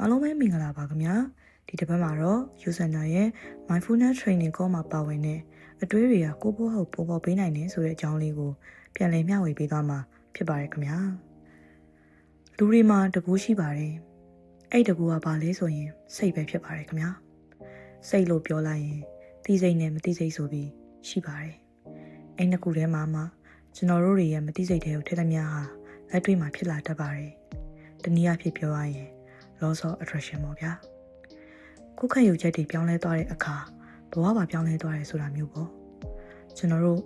အားလုံးပဲမင်္ဂလာပါခင်ဗျာဒီတစ်ပတ်မှာတော့ user ရဲ့ mindfulness training course မှာပါဝင်တဲ့အတွေးတွေကကိုယ့်ဘဝကိုပေါ်ပေါ်ပေးနိုင်တယ်ဆိုတဲ့အကြောင်းလေးကိုပြန်လည်မျှဝေပေးသွားမှာဖြစ်ပါတယ်ခင်ဗျာလူတွေမှာတကူရှိပါတယ်အဲ့တကူကဘာလဲဆိုရင်စိတ်ပဲဖြစ်ပါတယ်ခင်ဗျာစိတ်လို့ပြောလိုက်ရင်တိစိတ်နဲ့မတိစိတ်ဆိုပြီးရှိပါတယ်အဲ့နှစ်ခုထဲမှာမှကျွန်တော်တို့တွေရဲ့မတိစိတ်တွေကိုထည့်သမျှဟာလက်တွေ့မှာဖြစ်လာတတ်ပါတယ်တနည်းအားဖြင့်ပြောရရင် loss of attraction ပေါ့ဗျာကိုယ်ခံယူချက်တွေပြောင်းလဲသွားတဲ့အခါဘဝပါပြောင်းလဲသွားတယ်ဆိုတာမျိုးပေါ့ကျွန်တော်တို့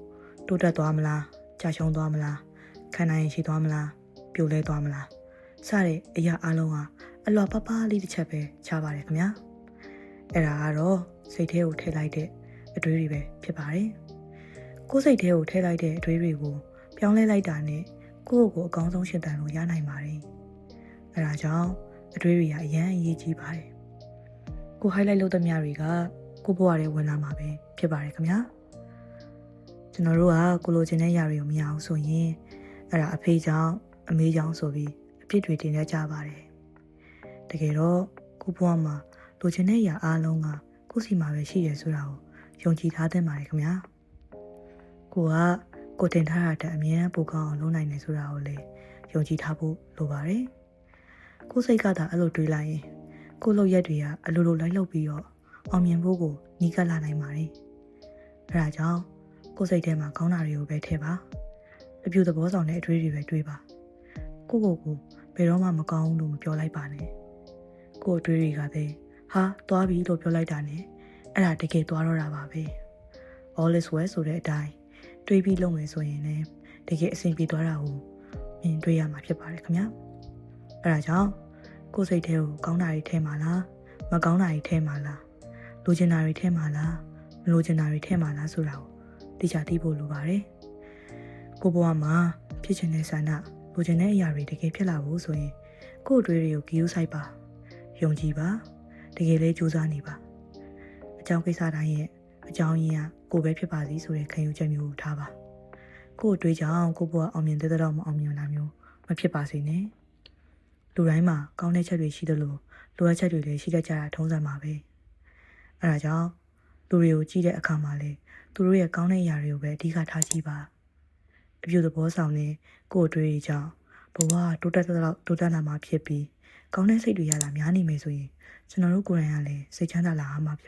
တိုးတက်သွားမလားကြာရှုံးသွားမလားခံနိုင်ရင်ရှိသွားမလားပြိုလဲသွားမလားစတဲ့အရာအလုံးဟာအလွာပပလေးတစ်ချက်ပဲချပါတယ်ခင်ဗျာအဲ့ဒါကတော့စိတ်ထဲကိုထည့်လိုက်တဲ့အတွေးတွေပဲဖြစ်ပါတယ်ကိုယ်စိတ်ထဲကိုထည့်လိုက်တဲ့အတွေးတွေကိုပြောင်းလဲလိုက်တာနဲ့ကိုယ့်ကိုယ်အကောင်းဆုံးရှင်းတန်လို့ရနိုင်ပါတယ်အဲ့ဒါကြောင့် အတွေးတွေကအရန်အရေးကြီးပါတယ်ကို highlight လုပ်သမျှတွေကကိုဘဝထဲဝင်လာမှာပဲဖြစ်ပါတယ်ခင်ဗျာကျွန်တော်တို့ကကိုလိုချင်တဲ့ຢာတွေကိုမရအောင်ဆိုရင်အဲ့ဒါအဖေကြောင့်အမေကြောင့်ဆိုပြီးအဖြစ်တွေတင်ရကြပါတယ်တကယ်တော့ကိုဘဝမှာလိုချင်တဲ့ຢာအားလုံးကကိုယ့်စီမှာပဲရှိရဆိုတာကိုယုံကြည်ထားသင့်ပါတယ်ခင်ဗျာကိုကကိုတင်ထားတာတဲ့အမြဲတမ်းပိုကောင်းအောင်လုပ်နိုင်တယ်ဆိုတာကိုလည်းယုံကြည်ထားဖို့လိုပါတယ် ကိုယ်စိတ်ကသာအဲ့လိုတွေးလိုက်ရင်ကိုယ်လုပ်ရက်တွေကအလိုလိုလိုက်လုပ်ပြီးတော့အောင်မြင်ဖို့ကိုနီးကပ်လာနိုင်ပါတယ်။အဲဒါကြောင့်ကိုယ်စိတ်ထဲမှာကောင်းတာတွေကိုပဲထည့်ပါ။အပြူသဘောဆောင်တဲ့အတွေးတွေပဲတွေးပါ။ကိုယ့်ကိုယ်ကိုဘယ်တော့မှမကောင်းဘူးလို့မပြောလိုက်ပါနဲ့။ကိုယ်အတွေးတွေကပဲဟာသွားပြီလို့ပြောလိုက်တာနဲ့အဲ့ဒါတကယ်သွားတော့တာပါပဲ။ all is well ဆိုတဲ့အတိုင်းတွေးပြီးလုပ်မယ်ဆိုရင်လည်းတကယ်အဆင်ပြေသွားတာကိုမြင်တွေ့ရမှာဖြစ်ပါတယ်ခင်ဗျာ။အဲဒါကြောင့် ကိုယ်စိတ်ထဲကိုကောင်းတာတွေထဲမှာလားမကောင်းတာတွေထဲမှာလားလိုချင်တာတွေထဲမှာလားမလိုချင်တာတွေထဲမှာလားဆိုတာကိုသိချသိဖို့လိုပါတယ်ကိုဘဝမှာဖြစ်ချင်တဲ့ဆန္ဒလိုချင်တဲ့အရာတွေတကယ်ဖြစ်လာဖို့ဆိုရင်ကိုယ့်အတွေ့တွေကိုဂရုစိုက်ပါယုံကြည်ပါတကယ်လေးကြိုးစားနေပါအကြောင်းကိစ္စတိုင်းရဲ့အကြောင်းရင်းကကိုယ်ပဲဖြစ်ပါစီဆိုတဲ့ခံယူချက်မျိုးကိုထားပါကိုယ့်အတွေ့ကြောင့်ကိုယ့်ဘဝအောင်မြင်တဲ့တော့မအောင်မြင်တာမျိုးမဖြစ်ပါစေနဲ့ လူတိုင်းမှာကောင်းတဲ့ချက်တွေရှိသလိုလိုအပ်ချက်တွေလည်းရှိတတ်ကြတာထုံးစံပါပဲအဲဒါကြောင့်လူတွေကိုကြည့်တဲ့အခါမှာလေသူတို့ရဲ့ကောင်းတဲ့အရာတွေကိုပဲအဓိကထားကြည့်ပါအပြူသဘောဆောင်တဲ့ကိုယ်အတွေ့အကြောင်းဘဝတိုးတက်တဲ့လောက်တိုးတက်လာမှာဖြစ်ပြီးကောင်းတဲ့စိတ်တွေရလာများနေမယ်ဆိုရင်ကျွန်တော်တို့ကိုယ်တိုင်ကလည်းစိတ်ချမ်းသာလာမှာဖြစ်ပါ